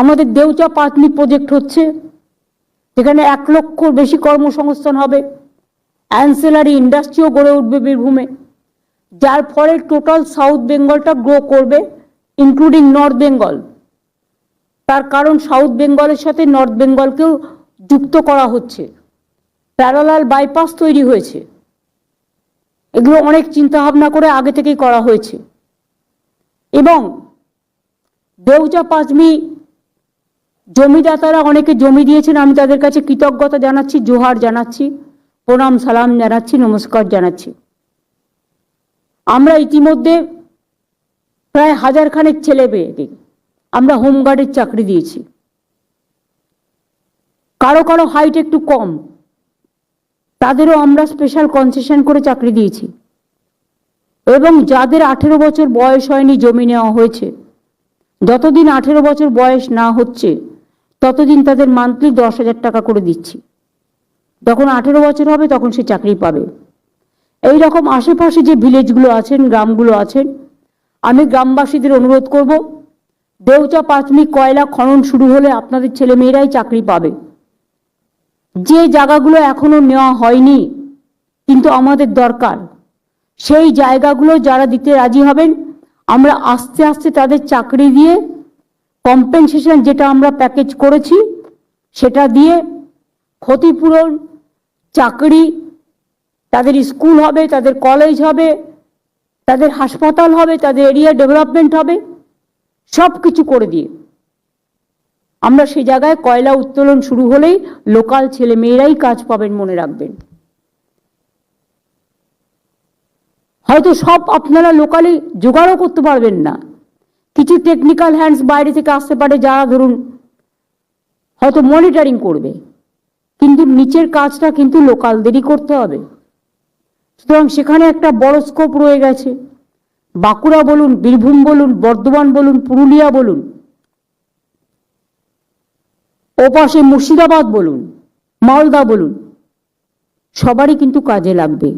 আমাদের দেউচা পাতনি প্রজেক্ট হচ্ছে, যেখানে এক লক্ষর বেশি কর্মসংস্থান হবে। অ্যান্সেলারি ইন্ডাস্ট্রিও গড়ে উঠবে বীরভূমে, যার ফলে টোটাল সাউথ বেঙ্গলটা গ্রো করবে ইনক্লুডিং নর্থ বেঙ্গল তার কারণ সাউথ বেঙ্গলের সাথে নর্থ বেঙ্গলকেও যুক্ত করা হচ্ছে। প্যারালাল বাইপাস তৈরি হয়েছে। এগুলো অনেক চিন্তা ভাবনা করে আগে থেকেই করা হয়েছে। এবং দেউচা পাঁচমি জমিদাতারা অনেকে জমি দিয়েছেন, আমি তাদের কাছে কৃতজ্ঞতা জানাচ্ছি, জোহার জানাচ্ছি, প্রণাম, সালাম জানাচ্ছি, নমস্কার জানাচ্ছি। আমরা ইতিমধ্যে প্রায় হাজার খানেক ছেলে মেয়েকে আমরা হোমগার্ডের চাকরি দিয়েছি। কারও কারও হাইট একটু কম। তাদেরও আমরা স্পেশাল কনসেশন করে চাকরি দিয়েছি। এবং যাদের আঠেরো বছর বয়স হয়নি জমি নেওয়া হয়েছে, যতদিন আঠেরো বছর বয়স না হচ্ছে ততদিন তাদের মান্থলি দশ হাজার টাকা করে দিচ্ছি। যখন আঠেরো বছর হবে তখন সে চাকরি পাবে। এই রকম আশেপাশে যে ভিলেজগুলো আছেন, গ্রামগুলো আছেন, আমি গ্রামবাসীদের অনুরোধ করব, দেউচা পাঁচমি কয়লা খনন শুরু হলে আপনাদের ছেলেমেয়েরাই চাকরি পাবে। যে জায়গাগুলো এখনও নেওয়া হয়নি, কিন্তু আমাদের দরকার। সেই জায়গাগুলো যারা দিতে রাজি হবেন, আমরা আস্তে আস্তে তাদের চাকরি দিয়ে কম্পেনসেশন যেটা আমরা প্যাকেজ করেছি, সেটা দিয়ে ক্ষতিপূরণ, চাকরি, তাদের স্কুল হবে, তাদের কলেজ হবে, তাদের হাসপাতাল হবে, তাদের এরিয়া ডেভেলপমেন্ট হবে সব কিছু করে দিয়ে। আমরা সে জায়গায় কয়লা উত্তোলন শুরু হলেই লোকাল ছেলে মেয়েরাই কাজ পাবেন মনে রাখবেন। হয়তো সব আপনারা লোকালি জোগাড়ও করতে পারবেন না। কিছু টেকনিক্যাল হ্যান্ডস বাইরে থেকে আসতে পারে যারা ধরুন হয়তো মনিটরিং করবে, কিন্তু নিচের কাজটা কিন্তু লোকালদেরই করতে হবে। সুতরাং সেখানে একটা বড় স্কোপ রয়ে গেছে। বাঁকুড়া বলুন, বীরভূম বলুন, বর্ধমান বলুন, পুরুলিয়া বলুন, ওপাশে মুর্শিদাবাদ বলুন, মালদা বলুন, সবারই কিন্তু কাজে লাগবে।